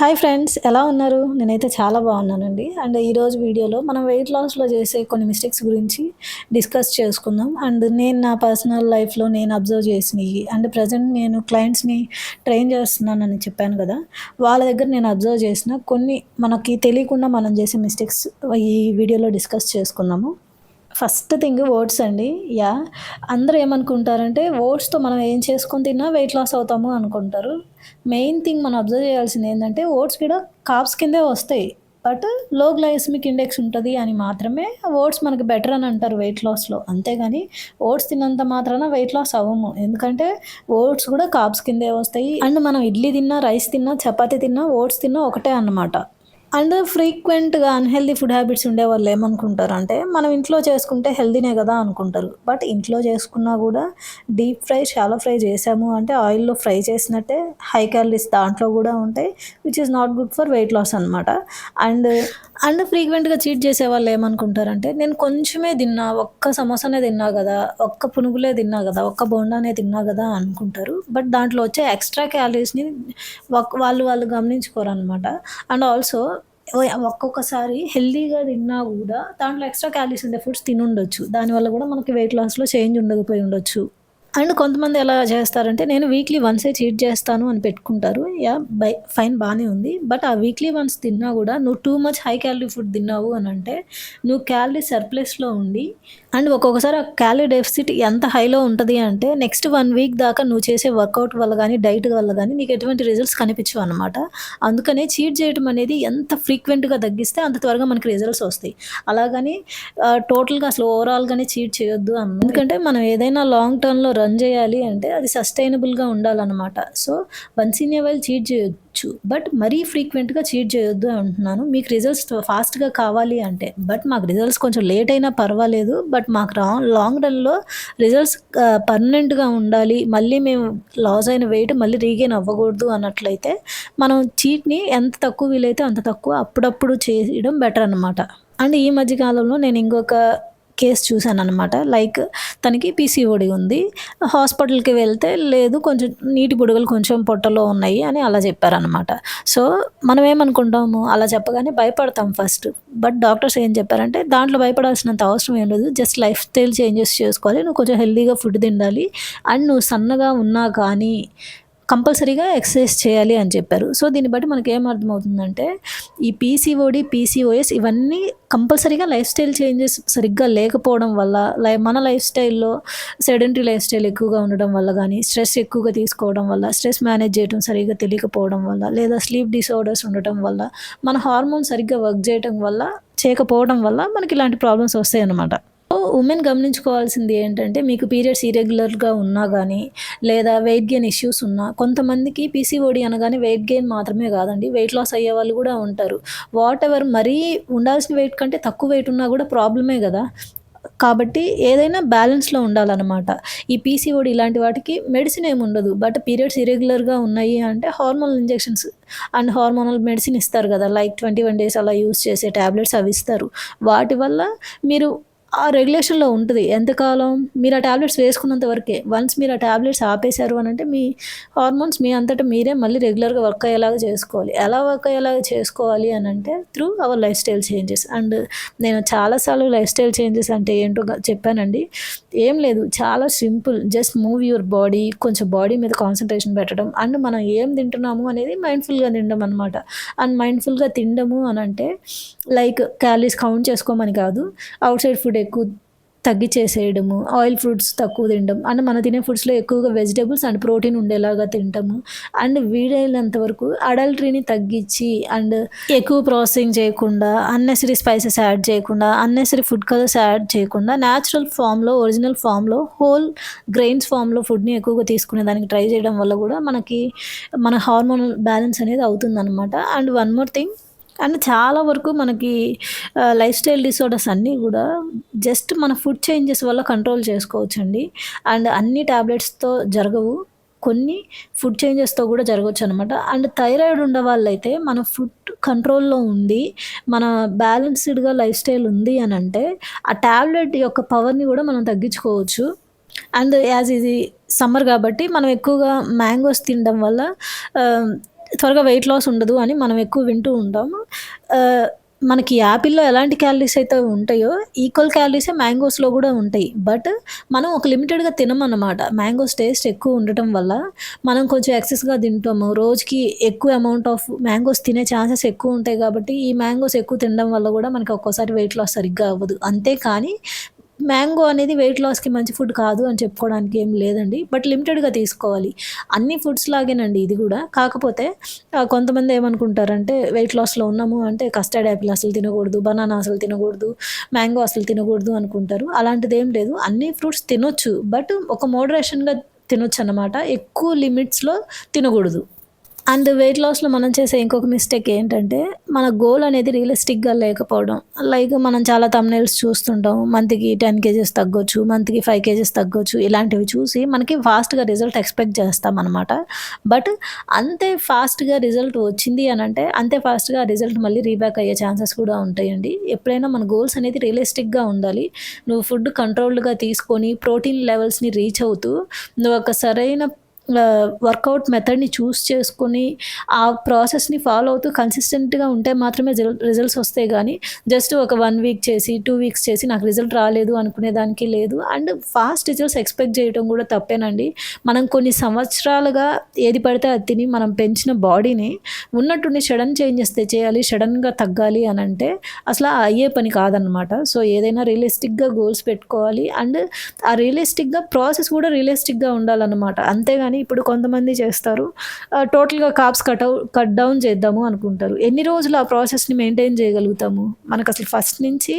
Hi friends ఎలా ఉన్నారు? నేనైతే చాలా బాగున్నానండి. అండ్ ఈరోజు వీడియోలో మనం వెయిట్ లాస్లో చేసే కొన్ని మిస్టేక్స్ గురించి డిస్కస్ చేసుకుందాం. అండ్ నేను నా పర్సనల్ లైఫ్లో నేను అబ్జర్వ్ చేసినవి. అండ్ ప్రజెంట్ నేను క్లయింట్స్ని ట్రైన్ చేస్తున్నానని చెప్పాను కదా. వాళ్ళ దగ్గర నేను అబ్జర్వ్ చేసిన కొన్ని మనకి తెలియకుండా మనం చేసే మిస్టేక్స్ ఈ వీడియోలో డిస్కస్ చేసుకుందాము. ఫస్ట్ థింగ్ ఓట్స్ అండి. యా. అందరూ ఏమనుకుంటారంటే ఓట్స్తో మనం ఏం చేసుకొని తిన్నా వెయిట్ లాస్ అవుతాము అనుకుంటారు. మెయిన్ థింగ్ మనం అబ్జర్వ్ చేయాల్సింది ఏంటంటే ఓట్స్ కూడా కాప్స్ కిందే వస్తాయి. బట్లో గ్లైసమిక్ ఇండెక్స్ ఉంటుంది అని మాత్రమే ఓట్స్ మనకి బెటర్ అని అంటారు వెయిట్ లాస్లో. అంతేగాని ఓట్స్ తిన్నంత మాత్రాన వెయిట్ లాస్ అవ్వము. ఎందుకంటే ఓట్స్ కూడా కాప్స్ కిందే వస్తాయి. అండ్ మనం ఇడ్లీ తిన్నా రైస్ తిన్నా చపాతీ తిన్నా ఓట్స్ తిన్నా ఒకటే అన్నమాట. అండ్ ఫ్రీక్వెంట్గా అన్హెల్దీ ఫుడ్ హ్యాబిట్స్ ఉండే వాళ్ళు ఏమనుకుంటారు? అంటే మనం ఇంట్లో చేసుకుంటే హెల్దీనే కదా అనుకుంటారు. బట్ ఇంట్లో చేసుకున్నా కూడా డీప్ ఫ్రై షాలో ఫ్రై చేసాము అంటే ఆయిల్లో ఫ్రై చేసినట్టే హై క్యాలరీస్ దాంట్లో కూడా ఉంటాయి which is not good for weight loss అనమాట అండ్ అండ్ ఫ్రీక్వెంట్గా చీట్ చేసే వాళ్ళు ఏమనుకుంటారంటే నేను కొంచెమే తిన్నా ఒక్క సమోసానే తిన్నా కదా ఒక్క పునుగులే తిన్నా కదా ఒక్క బోండానే తిన్నా కదా అనుకుంటారు. బట్ దాంట్లో వచ్చే ఎక్స్ట్రా క్యాలరీస్ని వాళ్ళు వాళ్ళు గమనించుకోరు అనమాట అండ్ ఆల్సో ఒక్కొక్కసారి హెల్దీగా తిన్నా కూడా దాంట్లో ఎక్స్ట్రా క్యాలరీస్ ఉండే ఫుడ్స్ తినుండొచ్చు. దానివల్ల కూడా మనకి వెయిట్ లాస్లో చేంజ్ ఉండకపోయి ఉండొచ్చు. అండ్ కొంతమంది ఎలా చేస్తారంటే నేను వీక్లీ వన్సే చీట్ చేస్తాను అని పెట్టుకుంటారు. యా బై ఫైన్ బాగానే ఉంది. బట్ ఆ వీక్లీ వన్స్ తిన్నా కూడా నువ్వు too much high calorie food తిన్నావు అని అంటే నువ్వు క్యాలరీ సర్ప్లస్లో ఉండి అండ్ ఒక్కొక్కసారి ఆ క్యాలరీ డెఫిసిట్ ఎంత హైలో ఉంటుంది అంటే నెక్స్ట్ వన్ వీక్ దాకా నువ్వు చేసే వర్కౌట్ వల్ల కానీ డైట్ వల్ల కానీ నీకు ఎటువంటి రిజల్ట్స్ కనిపించవు అనమాట అందుకనే చీట్ చేయడం అనేది ఎంత ఫ్రీక్వెంట్గా తగ్గిస్తే అంత త్వరగా మనకి రిజల్ట్స్ వస్తాయి. అలాగని టోటల్గా అసలు ఓవరాల్గానే చీట్ చేయొద్దు అన్న ఎందుకంటే మనం ఏదైనా లాంగ్ టర్మ్లో రన్ చేయాలి అంటే అది సస్టైనబుల్గా ఉండాలన్నమాట. So once in a while cheat చేయొచ్చు. బట్ మరీ ఫ్రీక్వెంట్గా చీట్ చేయొద్దు అంటున్నాను. మీకు రిజల్ట్స్ ఫాస్ట్గా కావాలి అంటే బట్ మాకు రిజల్ట్స్ కొంచెం లేట్ అయినా పర్వాలేదు. బట్ మాకు రా లాంగ్ రన్లో రిజల్ట్స్ పర్మనెంట్గా ఉండాలి. మళ్ళీ మేము లాస్ అయిన వెయిట్ మళ్ళీ రీగెయిన్ అవ్వకూడదు అన్నట్లయితే మనం చీట్ని ఎంత తక్కువ వీలైతే అంత తక్కువ అప్పుడప్పుడు చేయడం బెటర్ అనమాట అండ్ ఈ మధ్యకాలంలో నేను ఇంకొక కేసు చూశాను అనమాట లైక్ తనకి పీసీఓడి ఉంది. హాస్పిటల్కి వెళ్తే లేదు కొంచెం నీటి బుడగలు కొంచెం పొట్టలో ఉన్నాయి అని అలా చెప్పారనమాట సో మనం ఏమనుకుంటాము అలా చెప్పగానే భయపడతాం ఫస్ట్. బట్ డాక్టర్స్ ఏం చెప్పారంటే దాంట్లో భయపడాల్సినంత అవసరం ఏం లేదు. జస్ట్ లైఫ్ స్టైల్ చేంజెస్ చేసుకోవాలి. నువ్వు కొంచెం హెల్దీగా ఫుడ్ తినాలి అండ్ నువ్వు సన్నగా ఉన్నా కానీ కంపల్సరీగా ఎక్సర్సైజ్ చేయాలి అని చెప్పారు. సో దీన్ని బట్టి మనకి ఏం అర్థమవుతుందంటే ఈ పీసీఓడి పీసీఓఎస్ ఇవన్నీ కంపల్సరీగా లైఫ్ స్టైల్ చేంజెస్ సరిగ్గా లేకపోవడం వల్ల లై మన లైఫ్ స్టైల్లో సెడెంటరీ లైఫ్ స్టైల్ ఎక్కువగా ఉండడం వల్ల కానీ స్ట్రెస్ ఎక్కువగా తీసుకోవడం వల్ల స్ట్రెస్ మేనేజ్ చేయడం సరిగ్గా తెలియకపోవడం వల్ల లేదా స్లీప్ డిసార్డర్స్ ఉండటం వల్ల మన హార్మోన్ సరిగ్గా వర్క్ చేయడం వల్ల చేయకపోవడం వల్ల మనకి ఇలాంటి ప్రాబ్లమ్స్ వస్తాయి అన్నమాట ఉమెన్ గమనించుకోవాల్సింది ఏంటంటే మీకు పీరియడ్స్ ఇరెగ్యులర్గా ఉన్నా కానీ లేదా వెయిట్ గెయిన్ ఇష్యూస్ ఉన్నా కొంతమందికి పీసీఓడి అనగానే వెయిట్ గెయిన్ మాత్రమే కాదండి వెయిట్ లాస్ అయ్యే వాళ్ళు కూడా ఉంటారు. వాట్ ఎవర్ మరీ ఉండాల్సిన వెయిట్ కంటే తక్కువ వెయిట్ ఉన్నా కూడా ప్రాబ్లమే కదా. కాబట్టి ఏదైనా బ్యాలెన్స్లో ఉండాలన్నమాట. ఈ పీసీఓడి ఇలాంటి వాటికి మెడిసిన్ ఏమి ఉండదు. బట్ పీరియడ్స్ ఇరెగ్యులర్గా ఉన్నాయి అంటే hormonal injections and hormonal medicine ఇస్తారు కదా. లైక్ ట్వంటీ వన్ డేస్ అలా యూస్ చేసే ట్యాబ్లెట్స్ అవి ఇస్తారు. వాటి వల్ల మీరు ఆ రెగ్యులేషన్లో ఉంటుంది. ఎంతకాలం? మీరు ఆ ట్యాబ్లెట్స్ వేసుకున్నంత వరకే. వన్స్ మీరు ఆ ట్యాబ్లెట్స్ ఆపేశారు అని అంటే మీ హార్మోన్స్ మీ అంతటా మీరే మళ్ళీ రెగ్యులర్గా వర్క్ అయ్యేలాగా చేసుకోవాలి. ఎలా వర్క్ అయ్యేలాగా చేసుకోవాలి అని అంటే through our life style changes and నేను చాలాసార్లు లైఫ్ స్టైల్ చేంజెస్ అంటే ఏంటో చెప్పానండి. ఏం లేదు. చాలా simple just move your body కొంచెం బాడీ మీద కాన్సన్ట్రేషన్ పెట్టడం. అండ్ మనం ఏం తింటున్నాము అనేది మైండ్ఫుల్గా తినడం అనమాట అండ్ మైండ్ఫుల్గా తినడము అని అంటే లైక్ క్యాలరీస్ కౌంట్ చేసుకోమని కాదు. అవుట్ సైడ్ ఫుడ్ ఎక్కువ తగ్గిచేసేయడము ఆయిల్ ఫ్రూట్స్ తక్కువ తినడం అండ్ మనం తినే ఫుడ్స్లో ఎక్కువగా వెజిటేబుల్స్ అండ్ ప్రోటీన్ ఉండేలాగా తింటాము. అండ్ వీడైనంత వరకు అడల్టరీని తగ్గించి అండ్ ఎక్కువ ప్రాసెసింగ్ చేయకుండా అన్నెసరీ స్పైసెస్ యాడ్ చేయకుండా అన్నెసరీ ఫుడ్ కలర్స్ యాడ్ చేయకుండా న్యాచురల్ ఫామ్లో ఒరిజినల్ ఫామ్లో హోల్ గ్రెయిన్స్ ఫామ్లో ఫుడ్ని ఎక్కువగా తీసుకునే దానికి ట్రై చేయడం వల్ల కూడా మనకి మన హార్మోనల్ బ్యాలెన్స్ అనేది అవుతుందన్నమాట. And one more thing and చాలా వరకు మనకి లైఫ్ స్టైల్ డిసార్డర్స్ అన్నీ కూడా జస్ట్ మన ఫుడ్ చేంజెస్ వల్ల కంట్రోల్ చేసుకోవచ్చండి. అండ్ అన్ని ట్యాబ్లెట్స్తో జరగవు. కొన్ని ఫుడ్ చేంజెస్తో కూడా జరగవచ్చు అనమాట అండ్ థైరాయిడ్ ఉన్న వాళ్ళైతే మన ఫుడ్ కంట్రోల్లో ఉంది మన బ్యాలెన్స్డ్గా లైఫ్ స్టైల్ ఉంది అని అంటే ఆ ట్యాబ్లెట్ యొక్క పవర్ని కూడా మనం తగ్గించుకోవచ్చు. అండ్ యాజ్ ఇది సమ్మర్ కాబట్టి మనం ఎక్కువగా మ్యాంగోస్ తినడం వల్ల త్వరగా వెయిట్ లాస్ ఉండదు అని మనం ఎక్కువ వింటూ ఉంటాం మనకి యాపిల్లో ఎలాంటి క్యాలరీస్ అయితే ఉంటాయో ఈక్వల్ క్యాలరీసే మ్యాంగోస్లో కూడా ఉంటాయి. బట్ మనం ఒక లిమిటెడ్గా తినమన్నమాట. మ్యాంగోస్ టేస్ట్ ఎక్కువ ఉండటం వల్ల మనం కొంచెం ఎక్సెస్గా తింటాము. రోజుకి ఎక్కువ అమౌంట్ ఆఫ్ మ్యాంగోస్ తినే ఛాన్సెస్ ఎక్కువ ఉంటాయి కాబట్టి ఈ మ్యాంగోస్ ఎక్కువ తినడం వల్ల కూడా మనకి ఒక్కోసారి వెయిట్ లాస్ సరిగ్గా అవ్వదు. అంతేకాని మ్యాంగో అనేది వెయిట్ లాస్కి మంచి ఫుడ్ కాదు అని చెప్పుకోవడానికి ఏం లేదండి. బట్ లిమిటెడ్గా తీసుకోవాలి. అన్ని ఫుడ్స్ లాగేనండి ఇది కూడా. కాకపోతే కొంతమంది ఏమనుకుంటారంటే వెయిట్ లాస్లో ఉన్నాము అంటే కస్టర్డ్ యాపిల్ అసలు తినకూడదు బనానా అసలు తినకూడదు మ్యాంగో అసలు తినకూడదు అనుకుంటారు. అలాంటిది ఏం లేదు. అన్ని ఫ్రూట్స్ తినొచ్చు. బట్ ఒక మోడరేషన్గా తినొచ్చు అన్నమాట ఎక్కువ లిమిట్స్లో తినకూడదు. అండ్ వెయిట్ లాస్లో మనం చేసే ఇంకొక మిస్టేక్ ఏంటంటే మన గోల్ అనేది రియలిస్టిక్గా లేకపోవడం. లైక్ మనం చాలా తమ్నైల్స్ చూస్తుంటాం. మంత్కి టెన్ కేజెస్ తగ్గొచ్చు మంత్కి ఫైవ్ కేజెస్ తగ్గొచ్చు ఇలాంటివి చూసి మనకి ఫాస్ట్గా రిజల్ట్ ఎక్స్పెక్ట్ చేస్తాం అనమాట బట్ అంతే ఫాస్ట్గా రిజల్ట్ వచ్చింది అని అంటే అంతే ఫాస్ట్గా రిజల్ట్ మళ్ళీ రీబ్యాక్ అయ్యే ఛాన్సెస్ కూడా ఉంటాయండి. ఎప్పుడైనా మన గోల్స్ అనేది రియలిస్టిక్గా ఉండాలి. నువ్వు ఫుడ్ కంట్రోల్డ్గా తీసుకొని ప్రోటీన్ లెవెల్స్ని రీచ్ అవుతూ నువ్వు ఒక సరైన వర్కౌట్ మెథడ్ని చూస్ చేసుకొని ఆ ప్రాసెస్ని ఫాలో అవుతూ కన్సిస్టెంట్గా ఉంటే మాత్రమే రిజల్ట్స్ వస్తాయి. కానీ జస్ట్ ఒక వన్ వీక్ చేసి టూ వీక్స్ చేసి నాకు రిజల్ట్ రాలేదు అనుకునే దానికి లేదు. అండ్ ఫాస్ట్ రిజల్ట్స్ ఎక్స్పెక్ట్ చేయడం కూడా తప్పేనండి. మనం కొన్ని సంవత్సరాలుగా ఏది పడితే అది తిని మనం పెంచిన బాడీని ఉన్నట్టుండి సడన్ చేంజెస్ తెచ్చేయాలి సడన్గా తగ్గాలి అని అంటే అసలు ఆ అయ్యే పని కాదనమాట సో ఏదైనా రియలిస్టిక్గా గోల్స్ పెట్టుకోవాలి. అండ్ ఆ రియలిస్టిక్గా ప్రాసెస్ కూడా రియలిస్టిక్గా ఉండాలన్నమాట. అంతేగాని ఇప్పుడు కొంతమంది చేస్తారు. టోటల్గా కాప్స్ కట్ కట్ డౌన్ చేద్దాము అనుకుంటారు. ఎన్ని రోజులు ఆ ప్రాసెస్ని మెయింటైన్ చేయగలుగుతాము? మనకు అసలు ఫస్ట్ నుంచి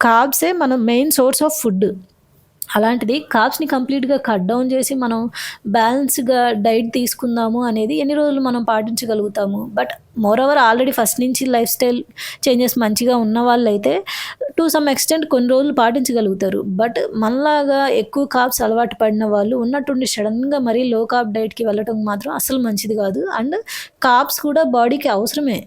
కాబ్సే మన మెయిన్ సోర్స్ ఆఫ్ ఫుడ్. అలాంటిది కాప్స్ని కంప్లీట్గా కట్ డౌన్ చేసి మనం బ్యాలెన్స్గా డైట్ తీసుకుందాము అనేది ఎన్ని రోజులు మనం పాటించగలుగుతాము? But moreover already first నుంచి లైఫ్ స్టైల్ చేంజెస్ మంచిగా ఉన్న వాళ్ళైతే టు సమ్ ఎక్స్టెంట్ కొన్ని రోజులు పాటించగలుగుతారు. బట్ మనలాగా ఎక్కువ కాప్స్ అలవాటు పడిన వాళ్ళు ఉన్నట్టుండి సడన్గా మరీ లో కాప్ డైట్కి వెళ్ళటం మాత్రం అసలు మంచిది కాదు. అండ్ కాప్స్ కూడా బాడీకి అవసరమే.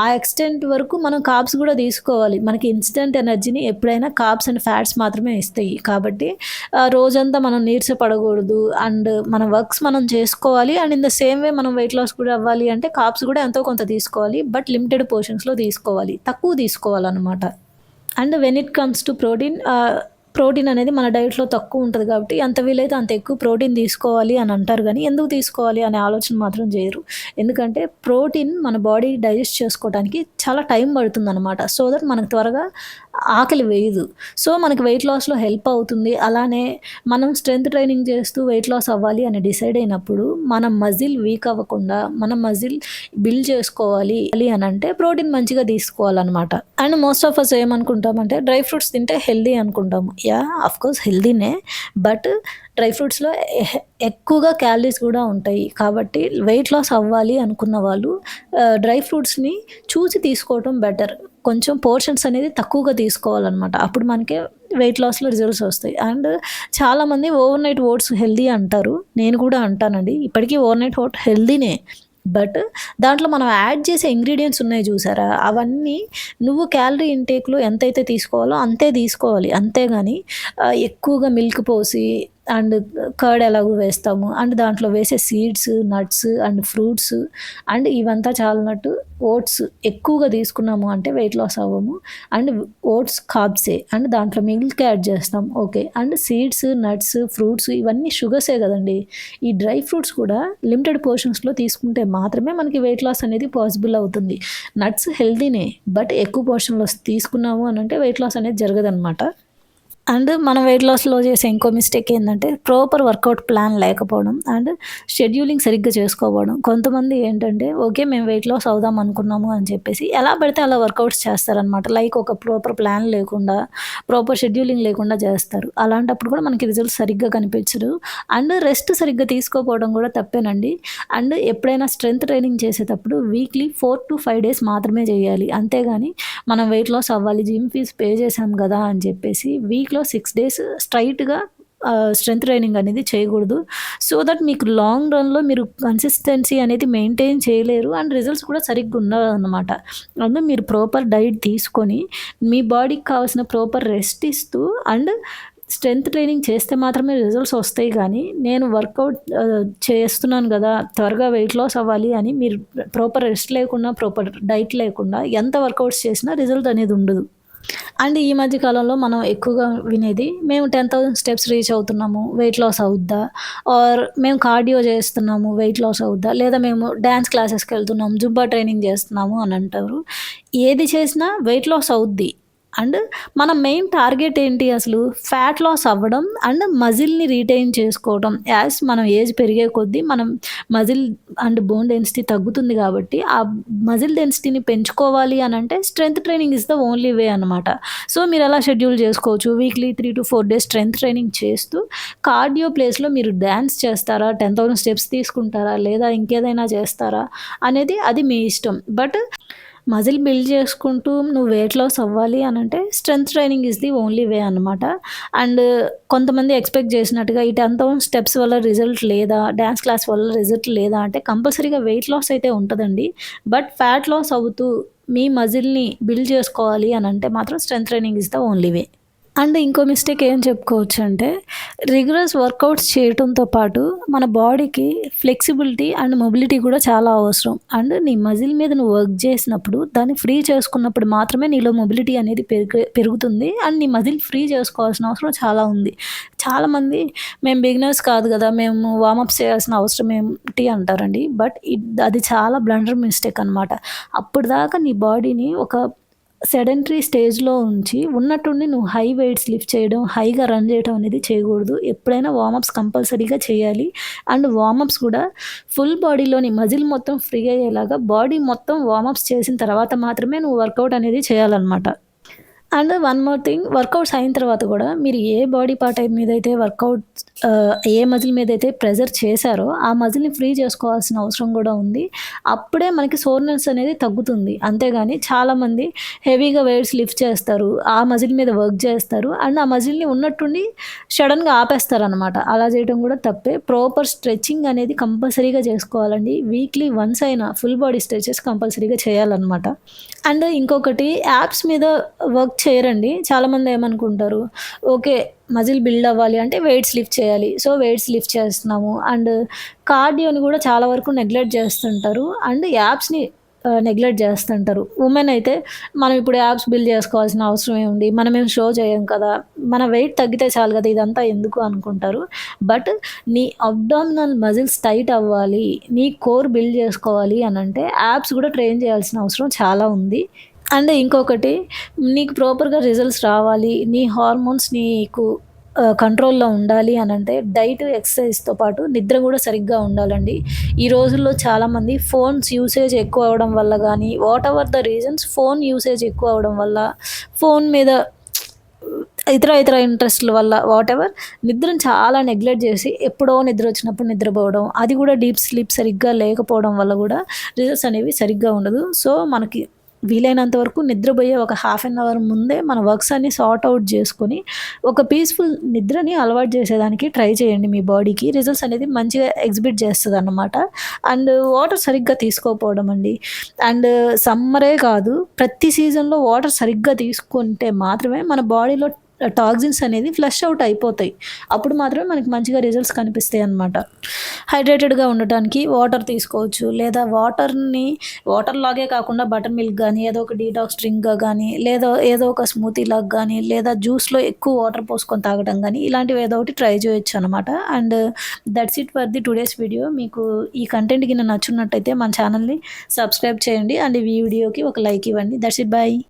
ఆ ఎక్స్టెంట్ వరకు మనం కాప్స్ కూడా తీసుకోవాలి. మనకి ఇన్స్టెంట్ ఎనర్జీని ఎప్పుడైనా కాప్స్ అండ్ ఫ్యాట్స్ మాత్రమే ఇస్తాయి. కాబట్టి రోజంతా మనం నీరస పడకూడదు. అండ్ మన వర్క్స్ మనం చేసుకోవాలి. And in the same way మనం వెయిట్ లాస్ కూడా అవ్వాలి అంటే కాప్స్ కూడా ఎంతో కొంత తీసుకోవాలి. బట్ లిమిటెడ్ పోర్షన్స్లో తీసుకోవాలి. తక్కువ తీసుకోవాలన్నమాట. And when it comes to protein protein అనేది మన డైట్లో తక్కువ ఉంటుంది కాబట్టి ఎంత వీలైతే అంత ఎక్కువ ప్రోటీన్ తీసుకోవాలి అని అంటారు కానీ ఎందుకు తీసుకోవాలి అనే ఆలోచన మాత్రం చేయరు. ఎందుకంటే ప్రోటీన్ మన బాడీ డైజెస్ట్ చేసుకోవడానికి చాలా టైం పడుతుంది అనమాట సో దట్ మనకు త్వరగా ఆకలి వేయదు. సో మనకి వెయిట్ లాస్లో హెల్ప్ అవుతుంది. అలానే మనం స్ట్రెంత్ ట్రైనింగ్ చేస్తూ వెయిట్ లాస్ అవ్వాలి అని డిసైడ్ అయినప్పుడు మన మజిల్ వీక్ అవ్వకుండా మన మజిల్ బిల్డ్ చేసుకోవాలి అని అంటే ప్రోటీన్ మంచిగా తీసుకోవాలన్నమాట. అండ్ మోస్ట్ ఆఫ్ అస్ ఏమనుకుంటామంటే డ్రై ఫ్రూట్స్ తింటే హెల్దీ అనుకుంటాము. యా అఫ్ కోర్స్ హెల్దీనే బట్ డ్రై ఫ్రూట్స్లో ఎక్కువగా క్యాలరీస్ కూడా ఉంటాయి. కాబట్టి వెయిట్ లాస్ అవ్వాలి అనుకున్న వాళ్ళు డ్రై ఫ్రూట్స్ని చూసి తీసుకోవటం బెటర్ కొంచెం పోర్షన్స్ అనేది తక్కువగా తీసుకోవాలన్నమాట. అప్పుడు మనకి వెయిట్ లాస్లో రిజల్ట్స్ వస్తాయి. అండ్ చాలామంది ఓవర్ నైట్ ఓట్స్ హెల్దీ అంటారు. నేను కూడా అంటానండి. ఇప్పటికీ ఓవర్ నైట్ ఓట్ హెల్దీనే బట్ దాంట్లో మనం యాడ్ చేసే ఇంగ్రీడియంట్స్ ఉన్నాయి చూసారా? అవన్నీ నువ్వు క్యాలరీ ఇంటేక్లో ఎంతైతే తీసుకోవాలో అంతే తీసుకోవాలి. అంతేగాని కానీ ఎక్కువగా మిల్క్ పోసి అండ్ కర్డ్ ఎలాగో వేస్తాము. అండ్ దాంట్లో వేసే seeds nuts and fruits and ఇవంతా చాలినట్టు ఓట్స్ ఎక్కువగా తీసుకున్నాము అంటే వెయిట్ లాస్ అవ్వము. అండ్ ఓట్స్ కాబ్సే అండ్ దాంట్లో మిల్క్ యాడ్ చేస్తాం. Okay. And seeds nuts fruits ఇవన్నీ షుగర్సే కదండి. ఈ డ్రై ఫ్రూట్స్ కూడా లిమిటెడ్ పోర్షన్స్లో తీసుకుంటే మాత్రమే మనకి వెయిట్ లాస్ అనేది పాసిబుల్ అవుతుంది. నట్స్ హెల్దీనే బట్ ఎక్కువ పోర్షన్లో తీసుకున్నాము అని అంటే వెయిట్ లాస్ అనేది జరగదన్నమాట. అండ్ మనం వెయిట్ లాస్లో చేసే ఇంకో మిస్టేక్ ఏంటంటే ప్రాపర్ వర్కౌట్ ప్లాన్ లేకపోవడం అండ్ షెడ్యూలింగ్ సరిగ్గా చేసుకోవడం కొంతమంది ఏంటంటే ఓకే మేము వెయిట్ లాస్ అవుదాం అనుకున్నాము అని చెప్పేసి ఎలా పడితే అలా వర్కౌట్స్ చేస్తారనమాట లైక్ ఒక ప్రాపర్ ప్లాన్ లేకుండా ప్రాపర్ షెడ్యూలింగ్ లేకుండా చేస్తారు. అలాంటప్పుడు కూడా మనకి రిజల్ట్స్ సరిగ్గా కనిపించదు. అండ్ రెస్ట్ సరిగ్గా తీసుకోకపోవడం కూడా తప్పేనండి. అండ్ ఎప్పుడైనా స్ట్రెంత్ ట్రైనింగ్ చేసేటప్పుడు weekly four to five days మాత్రమే చేయాలి. అంతేగాని మనం వెయిట్ లాస్ అవ్వాలి జిమ్ ఫీజ్ పే చేసాం కదా అని చెప్పేసి వీక్ వీక్లో సిక్స్ డేస్ స్ట్రైట్గా స్ట్రెంత్ ట్రైనింగ్ అనేది చేయకూడదు. సో దట్ మీకు లాంగ్ రన్లో మీరు కన్సిస్టెన్సీ అనేది మెయింటైన్ చేయలేరు అండ్ రిజల్ట్స్ కూడా సరిగ్గా ఉండవు అనమాట అండ్ మీరు ప్రాపర్ డైట్ తీసుకొని మీ బాడీకి కావాల్సిన ప్రాపర్ రెస్ట్ ఇస్తూ అండ్ స్ట్రెంత్ ట్రైనింగ్ చేస్తే మాత్రమే రిజల్ట్స్ వస్తాయి కానీ నేను వర్కౌట్ చేస్తున్నాను కదా త్వరగా వెయిట్ లాస్ అవ్వాలి అని మీరు ప్రాపర్ రెస్ట్ లేకుండా ప్రాపర్ డైట్ లేకుండా ఎంత వర్కౌట్స్ చేసినా రిజల్ట్ అనేది ఉండదు. అండ్ ఈ మధ్య కాలంలో మనం ఎక్కువగా వినేది మేము టెన్ థౌసండ్ స్టెప్స్ రీచ్ అవుతున్నాము వెయిట్ లాస్ అవుద్దా? ఆర్ మేము కార్డియో చేస్తున్నాము వెయిట్ లాస్ అవుద్దా? లేదా మేము డ్యాన్స్ క్లాసెస్కి వెళ్తున్నాము జుబ్బా ట్రైనింగ్ చేస్తున్నాము అని అంటారు. ఏది చేసినా వెయిట్ లాస్ అవుద్ది. అండ్ మన మెయిన్ టార్గెట్ ఏంటి అసలు? ఫ్యాట్ లాస్ అవ్వడం అండ్ మజిల్ని రీటైన్ చేసుకోవడం యాజ్ మనం ఏజ్ పెరిగే కొద్దీ మనం మజిల్ అండ్ బోన్ డెన్సిటీ తగ్గుతుంది కాబట్టి ఆ మజిల్ డెన్సిటీని పెంచుకోవాలి అని అంటే strength training is the only way అనమాట సో మీరు ఎలా షెడ్యూల్ చేసుకోవచ్చు. Weekly three to four days strength training చేస్తూ కార్డియో ప్లేస్లో మీరు డ్యాన్స్ చేస్తారా? టెన్ థౌసండ్ స్టెప్స్ తీసుకుంటారా? లేదా ఇంకేదైనా చేస్తారా? అనేది అది మీ ఇష్టం. బట్ మజిల్ బిల్డ్ చేసుకుంటూ నువ్వు వెయిట్ లాస్ అవ్వాలి అని అంటే strength training is the only way అనమాట అండ్ కొంతమంది ఎక్స్పెక్ట్ చేసినట్టుగా ఈ టెన్ స్టెప్స్ వల్ల రిజల్ట్ లేదా డ్యాన్స్ క్లాస్ వల్ల రిజల్ట్ లేదా అంటే కంపల్సరీగా వెయిట్ లాస్ అయితే ఉంటుందండి. బట్ ఫ్యాట్ లాస్ అవుతూ మీ మజిల్ని బిల్డ్ చేసుకోవాలి అని అంటే మాత్రం strength training is the only way and ఇంకో మిస్టేక్ ఏం చెప్పుకోవచ్చు అంటే రెగ్యులర్స్ వర్కౌట్స్ చేయడంతో పాటు మన బాడీకి ఫ్లెక్సిబిలిటీ అండ్ మొబిలిటీ కూడా చాలా అవసరం. అండ్ నీ మజిల్ మీద నువ్వు వర్క్ చేసినప్పుడు దాన్ని ఫ్రీ చేసుకున్నప్పుడు మాత్రమే నీలో మొబిలిటీ అనేది పెరుగు పెరుగుతుంది. అండ్ నీ మజిల్ ఫ్రీ చేసుకోవాల్సిన అవసరం చాలా ఉంది. చాలామంది మేము బిగినర్స్ కాదు కదా మేము వామప్ చేయాల్సిన అవసరం ఏంటి అంటారండి. బట్ అది చాలా బ్లండర్ మిస్టేక్ అనమాట అప్పుడు దాకా నీ బాడీని ఒక సెడెంటరీ స్టేజ్లో ఉంచి ఉన్నట్టుండి నువ్వు హై వెయిట్స్ లిఫ్ట్ చేయడం హైగా రన్ చేయడం అనేది చేయకూడదు. ఎప్పుడైనా వార్మప్స్ కంపల్సరీగా చేయాలి. అండ్ వార్మప్స్ కూడా ఫుల్ బాడీలోని మజిల్ మొత్తం ఫ్రీ అయ్యేలాగా బాడీ మొత్తం వార్మప్స్ చేసిన తర్వాత మాత్రమే నువ్వు వర్కౌట్ అనేది చేయాలన్నమాట. And one more thing workouts అయిన తర్వాత కూడా మీరు ఏ బాడీ పార్ట్ మీద అయితే వర్కౌట్ ఏ మజిల్ మీద అయితే ప్రెజర్ చేశారో ఆ మజిల్ని ఫ్రీ చేసుకోవాల్సిన అవసరం కూడా ఉంది. అప్పుడే మనకి సోర్నెస్ అనేది తగ్గుతుంది. అంతేగాని చాలామంది హెవీగా వెయిట్స్ లిఫ్ట్ చేస్తారు ఆ మజిల్ మీద వర్క్ చేస్తారు అండ్ ఆ మజిల్ని ఉన్నట్టుండి సడన్గా ఆపేస్తారు అనమాట అలా చేయడం కూడా తప్పే. ప్రాపర్ స్ట్రెచ్చింగ్ అనేది కంపల్సరీగా చేసుకోవాలండి. వీక్లీ వన్స్ అయినా ఫుల్ బాడీ స్ట్రెచెస్ కంపల్సరీగా చేయాలన్నమాట. అండ్ ఇంకొకటి యాప్స్ మీద వర్క్ చేయరండి. చాలామంది ఏమనుకుంటారు ఓకే మజిల్ బిల్డ్ అవ్వాలి అంటే వెయిట్స్ లిఫ్ట్ చేయాలి. సో వెయిట్స్ లిఫ్ట్ చేస్తున్నాము. అండ్ కార్డియోని కూడా చాలా వరకు నెగ్లెక్ట్ చేస్తుంటారు. అండ్ యాప్స్ని నెగ్లెక్ట్ చేస్తుంటారు. ఉమెన్ అయితే మనం ఇప్పుడు యాప్స్ బిల్డ్ చేసుకోవాల్సిన అవసరం ఏముంది? మనం ఏం షో చేయం కదా? మన వెయిట్ తగ్గితే చాలు కదా? ఇదంతా ఎందుకు అనుకుంటారు? బట్ నీ అబ్డామినల్ మజిల్స్ టైట్ అవ్వాలి. నీ కోర్ బిల్డ్ చేసుకోవాలి అని అంటే యాప్స్ కూడా ట్రైన్ చేయాల్సిన అవసరం చాలా ఉంది. అండ్ ఇంకొకటి నీకు ప్రాపర్గా రిజల్ట్స్ రావాలి నీ హార్మోన్స్ నీకు కంట్రోల్లో ఉండాలి అని అంటే డైట్ ఎక్సర్సైజ్తో పాటు నిద్ర కూడా సరిగ్గా ఉండాలండి. ఈ రోజుల్లో చాలామంది ఫోన్స్ యూసేజ్ ఎక్కువ అవడం వల్ల కానీ whatever the reasons phone usage ఎక్కువ అవడం వల్ల ఫోన్ మీద ఇతర ఇతర ఇంట్రెస్ట్ల వల్ల వాట్ ఎవర్ నిద్రను చాలా నెగ్లెక్ట్ చేసి ఎప్పుడో నిద్ర వచ్చినప్పుడు నిద్రపోవడం అది కూడా డీప్ స్లీప్ సరిగ్గా లేకపోవడం వల్ల కూడా రిజల్ట్స్ అనేవి సరిగ్గా ఉండదు. సో మనకి వీలైనంత వరకు నిద్రపోయే ఒక హాఫ్ అన్ అవర్ ముందే మన వర్క్స్ అన్ని సార్ట్ అవుట్ చేసుకొని ఒక పీస్ఫుల్ నిద్రని అలవాటు చేసేదానికి ట్రై చేయండి మీ బాడీకి రిజల్ట్స్ అనేది మంచిగా ఎగ్జిబిట్ చేస్తుంది అన్నమాట అండ్ వాటర్ సరిగ్గా తీసుకోకపోవడం అండి. అండ్ సమ్మరే కాదు ప్రతి సీజన్లో వాటర్ సరిగ్గా తీసుకుంటే మాత్రమే మన బాడీలో టాక్సిన్స్ అనేది ఫ్లష్ అవుట్ అయిపోతాయి. అప్పుడు మాత్రమే మనకి మంచిగా రిజల్ట్స్ కనిపిస్తాయి అనమాట హైడ్రేటెడ్గా ఉండటానికి వాటర్ తీసుకోవచ్చు. లేదా వాటర్ని వాటర్ లాగే కాకుండా బటర్ మిల్క్ కానీ ఏదో ఒక డీటాక్స్ డ్రింక్గా కానీ లేదా ఏదో ఒక స్మూతీ లాగా కానీ లేదా జ్యూస్లో ఎక్కువ వాటర్ పోసుకొని తాగడం కానీ ఇలాంటివి ఏదో ఒకటి ట్రై చేయొచ్చు అనమాట and that's it for the today's video మీకు ఈ కంటెంట్ కింద నచ్చున్నట్టయితే మన ఛానల్ని సబ్స్క్రైబ్ చేయండి. అండ్ ఈ వీడియోకి ఒక లైక్ ఇవ్వండి. That's it bye